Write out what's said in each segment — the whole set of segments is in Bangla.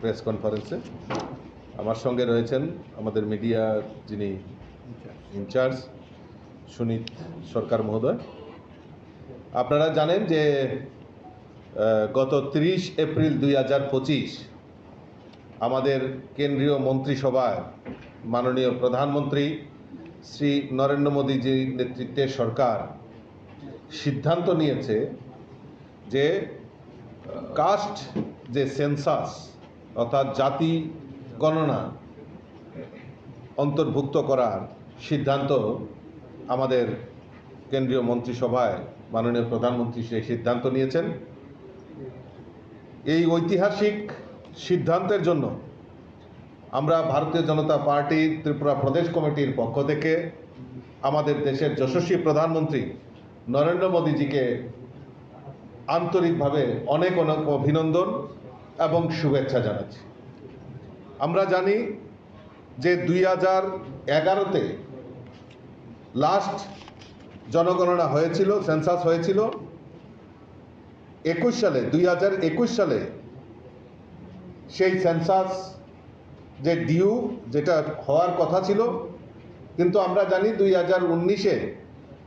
প্রেস কনফারেন্সে। আমার সঙ্গে রয়েছেন আমাদের মিডিয়ার যিনি ইনচার্জ সুনীত সরকার মহোদয়। আপনারা জানেন যে গত তিরিশ এপ্রিল দুই হাজার পঁচিশ আমাদের কেন্দ্রীয় মন্ত্রিসভায় মাননীয় প্রধানমন্ত্রী শ্রী নরেন্দ্র মোদীজির নেতৃত্বে সরকার সিদ্ধান্ত নিয়েছে যে, কাস্ট যে সেন্সাস অর্থাৎ জাতি গণনা অন্তর্ভুক্ত করার সিদ্ধান্ত আমাদের কেন্দ্রীয় মন্ত্রিসভায় মাননীয় প্রধানমন্ত্রী সেই সিদ্ধান্ত নিয়েছেন। এই ঐতিহাসিক সিদ্ধান্তের জন্য আমরা ভারতীয় জনতা পার্টি ত্রিপুরা প্রদেশ কমিটির পক্ষ থেকে আমাদের দেশের যশস্বী প্রধানমন্ত্রী নরেন্দ্র মোদীজিকে আন্তরিকভাবে অনেক অনেক অভিনন্দন। এবং শুভেচ্ছা জানাচ্ছি। আমরা জানি যে দুই হাজার এগারোতে লাস্ট জনগণনা হয়েছিল সেন্সাস হয়েছিল। একুশ সালে, দুই হাজার একুশ সালে সেই সেন্সাস যে ডিউ যেটা হওয়ার কথা ছিল, কিন্তু আমরা জানি দুই হাজার উনিশে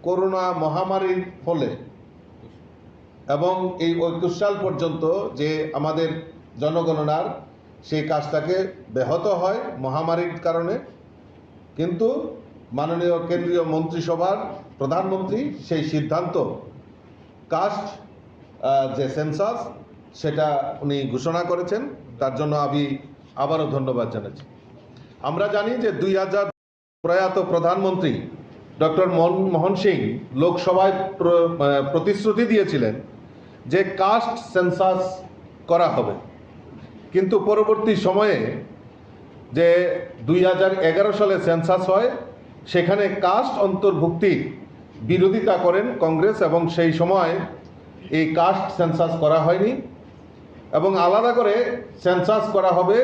করোনা মহামারীর ফলে এবং এই একুশ সাল পর্যন্ত যে আমাদের জনগণনার সেই কাজটাকে ব্যাহত হয় মহামারীর কারণে। কিন্তু মাননীয় কেন্দ্রীয় মন্ত্রিসভার প্রধানমন্ত্রী সেই সিদ্ধান্ত কাস্ট যে সেন্সাস সেটা উনি ঘোষণা করেছেন। তার জন্য আমি আবারও ধন্যবাদ জানাচ্ছি। আমরা জানি যে দুই হাজার প্রয়াত প্রধানমন্ত্রী ডক্টর মনমোহন সিং লোকসভায় প্রতিশ্রুতি দিয়েছিলেন যে কাস্ট সেন্সাস করা হবে। কিন্তু পরবর্তী সময়ে যে দুই হাজার এগারো সালে সেন্সাস হয়, সেখানে কাস্ট অন্তর্ভুক্তির বিরোধিতা করেন কংগ্রেস এবং সেই সময় এই কাস্ট সেন্সাস করা হয়নি। এবং আলাদা করে সেন্সাস করা হবে,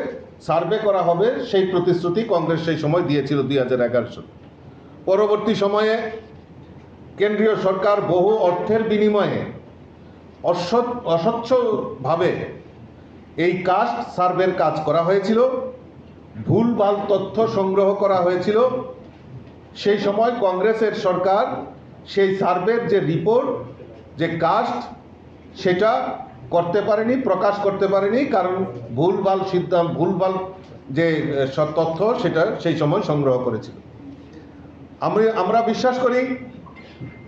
সার্ভে করা হবে, সেই প্রতিশ্রুতি কংগ্রেস সেই সময় দিয়েছিল দুই হাজার এগারো সালে। পরবর্তী সময়ে কেন্দ্রীয় সরকার বহু অর্থের বিনিময়ে অসৎ অস্বচ্ছভাবে এই কাস্ট সার্ভের কাজ করা হয়েছিল। ভুলভাল তথ্য সংগ্রহ করা হয়েছিল। সেই সময় কংগ্রেসের সরকার সেই সার্ভের যে রিপোর্ট, যে কাস্ট, সেটা করতে পারেনি, প্রকাশ করতে পারেনি, কারণ ভুলভাল সিদ্ধান্ত, ভুলভাল যে তথ্য সেটা সেই সময় সংগ্রহ করেছিল। আমি, আমরা বিশ্বাস করি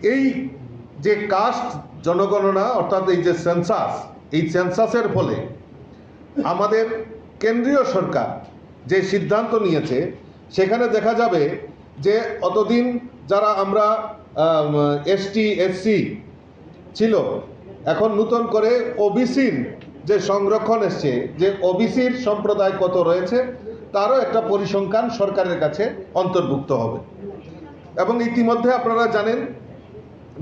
এই যে কাস্ট জনগণনা, অর্থাৎ এই যে সেন্সাস, এই সেন্সাসের ফলে আমাদের কেন্দ্রীয় সরকার যে সিদ্ধান্ত নিয়েছে, সেখানে দেখা যাবে যে অতদিন যারা আমরা এসটি এসসি ছিল, এখন নূতন করে ওবিসির যে সংরক্ষণ এসছে, যে ওবিসির সম্প্রদায় কত রয়েছে, তারও একটা পরিসংখ্যান সরকারের কাছে অন্তর্ভুক্ত হবে। এবং ইতিমধ্যে আপনারা জানেন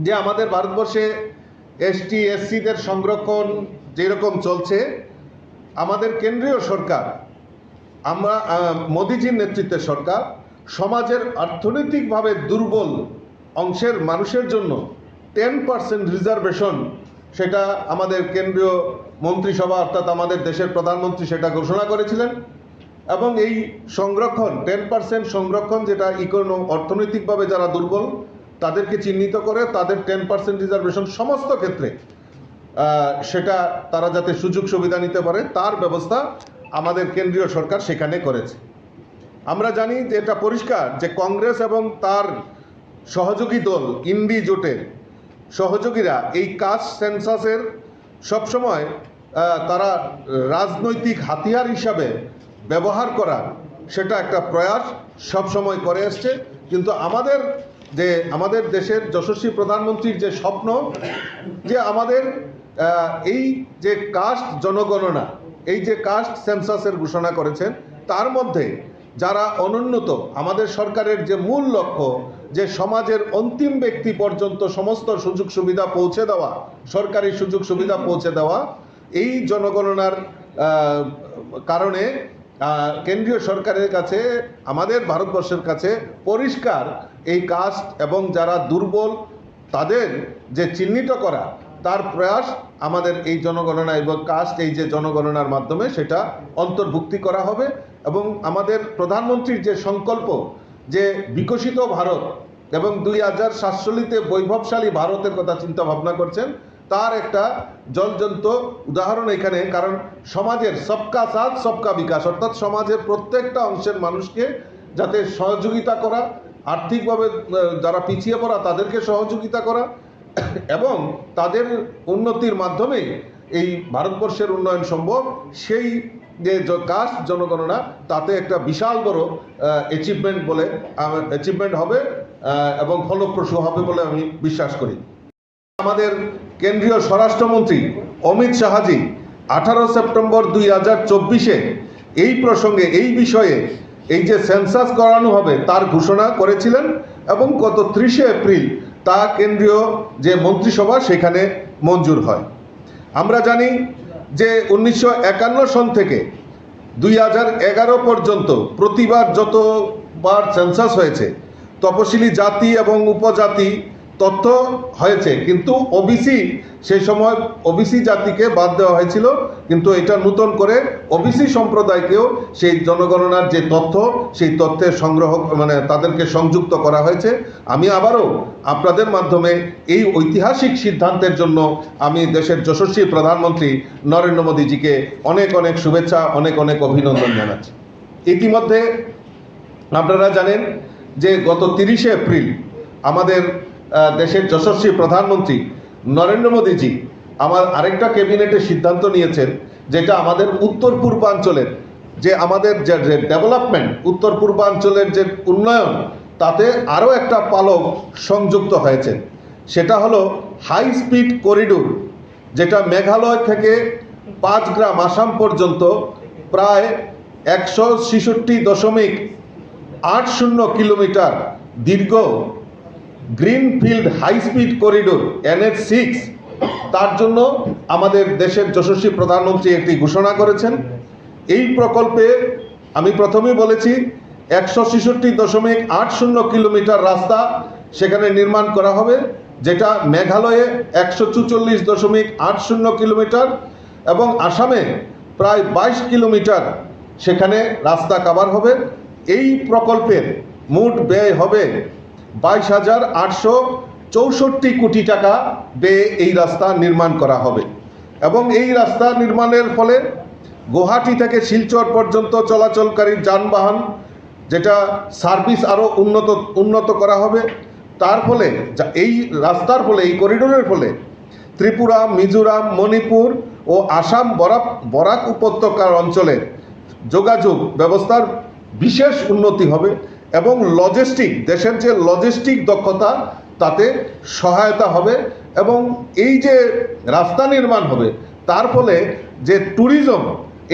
যে আমাদের ভারতবর্ষে এসটি এসসিদের সংরক্ষণ যেরকম চলছে আমাদের কেন্দ্রীয় সরকার, আমরা মোদিজির নেতৃত্বে সরকার, সমাজের অর্থনৈতিকভাবে দুর্বল অংশের মানুষের জন্য টেন পার্সেন্ট রিজার্ভেশন সেটা আমাদের কেন্দ্রীয় মন্ত্রিসভা অর্থাৎ আমাদের দেশের প্রধানমন্ত্রী সেটা ঘোষণা করেছিলেন এবং এই সংরক্ষণ টেন পার্সেন্ট সংরক্ষণ যেটা ইকোনো অর্থনৈতিকভাবে যারা দুর্বল, তাদেরকে চিহ্নিত করে তাদের টেন পার্সেন্ট রিজার্ভেশন সমস্ত ক্ষেত্রে সেটা তারা যাতে সুযোগ সুবিধা নিতে পারে, তার ব্যবস্থা আমাদের কেন্দ্রীয় সরকার সেখানে করেছে। আমরা জানি যে এটা পরিষ্কার যে কংগ্রেস এবং তার সহযোগী দল, ইন্ডি জোটের সহযোগীরা এই কাজ সেন্সাসের সবসময় তারা রাজনৈতিক হাতিয়ার হিসাবে ব্যবহার করার সেটা একটা প্রয়াস সবসময় করে আসছে। কিন্তু আমাদের যে, আমাদের দেশের যশস্বী প্রধানমন্ত্রীর যে স্বপ্ন, যে আমাদের এই যে কাস্ট জনগণনা, এই যে কাস্ট সেন্সাসের ঘোষণা করেছেন, তার মধ্যে যারা অনুন্নত, আমাদের সরকারের যে মূল লক্ষ্য, যে সমাজের অন্তিম ব্যক্তি পর্যন্ত সমস্ত সুযোগ সুবিধা পৌঁছে দেওয়া, সরকারি সুযোগ সুবিধা পৌঁছে দেওয়া, এই জনগণনার কারণে কেন্দ্রীয় সরকারের কাছে, আমাদের ভারতবর্ষের কাছে পরিষ্কার এই কাস্ট এবং যারা দুর্বল, তাদের যে চিহ্নিত করা তার প্রয়াস আমাদের এই জনগণনা এবং কাস্ট এই যে জনগণনার মাধ্যমে সেটা অন্তর্ভুক্তি করা হবে এবং আমাদের প্রধানমন্ত্রীর যে সংকল্প যে বিকশিত ভারত এবং দুই হাজার সাতচল্লিশে বৈভবশালী ভারতের কথা চিন্তা ভাবনা করছেন, তার একটা জলজন্ত উদাহরণ এখানে, কারণ সমাজের সবকা সাথ, সবকা বিকাশ, অর্থাৎ সমাজের প্রত্যেকটা অংশের মানুষকে যাতে সহযোগিতা করা, আর্থিকভাবে যারা পিছিয়ে পড়া তাদেরকে সহযোগিতা করা এবং তাদের উন্নতির মাধ্যমে এই ভারতবর্ষের উন্নয়ন সম্ভব, সেই যে জ- কাস্ট জনগণনা, তাতে একটা বিশাল বড় অ্যাচিভমেন্ট বলে অ্যাচিভমেন্ট হবে এবং ফলপ্রসূ হবে বলে আমি বিশ্বাস করি। আমাদের কেন্দ্রীয় স্বরাষ্ট্রমন্ত্রী অমিত শাহাজি আঠারো সেপ্টেম্বর দুই হাজার চব্বিশে এই প্রসঙ্গে, এই বিষয়ে এই যে সেন্সাস করানো হবে, তার ঘোষণা করেছিলেন এবং গত ত্রিশে এপ্রিল তা কেন্দ্রীয় যে মন্ত্রিসভা সেখানে মঞ্জুর হয়। আমরা জানি যে উনিশশো একান্ন সন থেকে দুই হাজার এগারো পর্যন্ত প্রতিবার যতবার সেন্সাস হয়েছে, তপশিলি জাতি এবং উপজাতি তথ্য হয়েছে, কিন্তু ওবিসি সেই সময় ওবিসি জাতিকে বাদ দেওয়া হয়েছিল, কিন্তু এটা নূতন করে ওবিসি সম্প্রদায়কেও সেই জনগণনার যে তথ্য, সেই তথ্যের সংগ্রহ মানে তাদেরকে সংযুক্ত করা হয়েছে। আমি আবারও আপনাদের মাধ্যমে এই ঐতিহাসিক সিদ্ধান্তের জন্য আমি দেশের যশস্বী প্রধানমন্ত্রী নরেন্দ্র মোদীজিকে অনেক অনেক শুভেচ্ছা, অনেক অনেক অভিনন্দন জানাচ্ছি। ইতিমধ্যে আপনারা জানেন যে গত তিরিশে এপ্রিল আমাদের দেশের যশস্বী প্রধানমন্ত্রী নরেন্দ্র মোদীজি আমার আরেকটা ক্যাবিনেটের সিদ্ধান্ত নিয়েছেন, যেটা আমাদের উত্তর পূর্বাঞ্চলের যে আমাদের যে ডেভেলপমেন্ট উত্তর পূর্বাঞ্চলের যে উন্নয়ন, তাতে আরও একটা পালক সংযুক্ত হয়েছে। সেটা হলো হাই স্পিড করিডোর যেটা মেঘালয় থেকে পাঁচ গ্রাম আসাম পর্যন্ত প্রায় একশো ছেষট্টি দশমিক আট শূন্য কিলোমিটার দীর্ঘ greenfield high speed corridor NH six, তার জন্য আমাদের দেশের যশস্বী প্রধানমন্ত্রী একটি ঘোষণা করেছেন। এই প্রকল্পে আমি প্রথমেই বলেছি, একশো ছেষট্টি দশমিক আট শূন্য কিলোমিটার রাস্তা সেখানে নির্মাণ করা হবে, যেটা মেঘালয়ে একশো চুচল্লিশ দশমিক আট শূন্য কিলোমিটার এবং আসামে প্রায় বাইশ কিলোমিটার সেখানে রাস্তা কাভার হবে। এই প্রকল্পের মোট ব্যয় হবে বাইশ হাজার আটশো চৌষট্টি কোটি টাকা ব্যয়ে এই রাস্তা নির্মাণ করা হবে। এবং এই রাস্তা নির্মাণের ফলে গুয়াহাটি থেকে শিলচর পর্যন্ত চলাচলকারী যানবাহন, যেটা সার্ভিস আরও উন্নত উন্নত করা হবে, তার ফলে এই রাস্তার ফলে, এই করিডোরের ফলে ত্রিপুরা, মিজোরাম, মণিপুর ও আসাম বরাক বরাক উপত্যকার অঞ্চলে যোগাযোগ ব্যবস্থার বিশেষ উন্নতি হবে। এবং লজিস্টিক দেশের যে লজিস্টিক দক্ষতা, তাতে সহায়তা হবে এবং এই যে রাস্তা নির্মাণ হবে, তার ফলে যে ট্যুরিজম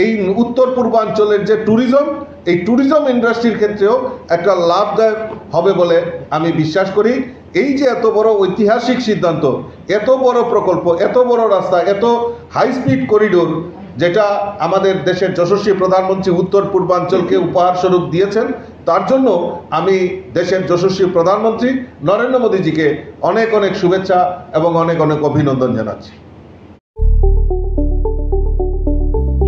এই উত্তর পূর্বাঞ্চলের যে ট্যুরিজম এই ট্যুরিজম ইন্ডাস্ট্রির ক্ষেত্রেও একটা লাভদায়ক হবে বলে আমি বিশ্বাস করি। এই যে এত বড় ঐতিহাসিক সিদ্ধান্ত, এত বড় প্রকল্প, এত বড় রাস্তা, এত হাই স্পিড করিডোর যেটা আমাদের দেশের যশস্বী প্রধানমন্ত্রী উত্তর পূর্বাঞ্চলকে উপহার স্বরূপ দিয়েছেন, তার জন্য আমি দেশের যশস্বী প্রধানমন্ত্রী নরেন্দ্র মোদীজিকে অনেক অনেক শুভেচ্ছা এবং অনেক অনেক অভিনন্দন জানাচ্ছি।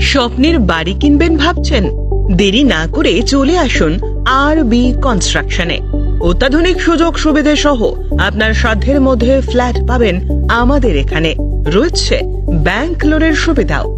স্বপ্নের বাড়ি কিনবেন ভাবছেন? দেরি না করে চলে আসুন আর বি কনস্ট্রাকশনে অত্যাধুনিক সুযোগ সুবিধে সহ আপনার সাধ্যের মধ্যে ফ্ল্যাট পাবেন আমাদের এখানে। রয়েছে ব্যাংক লোনের সুবিধাও।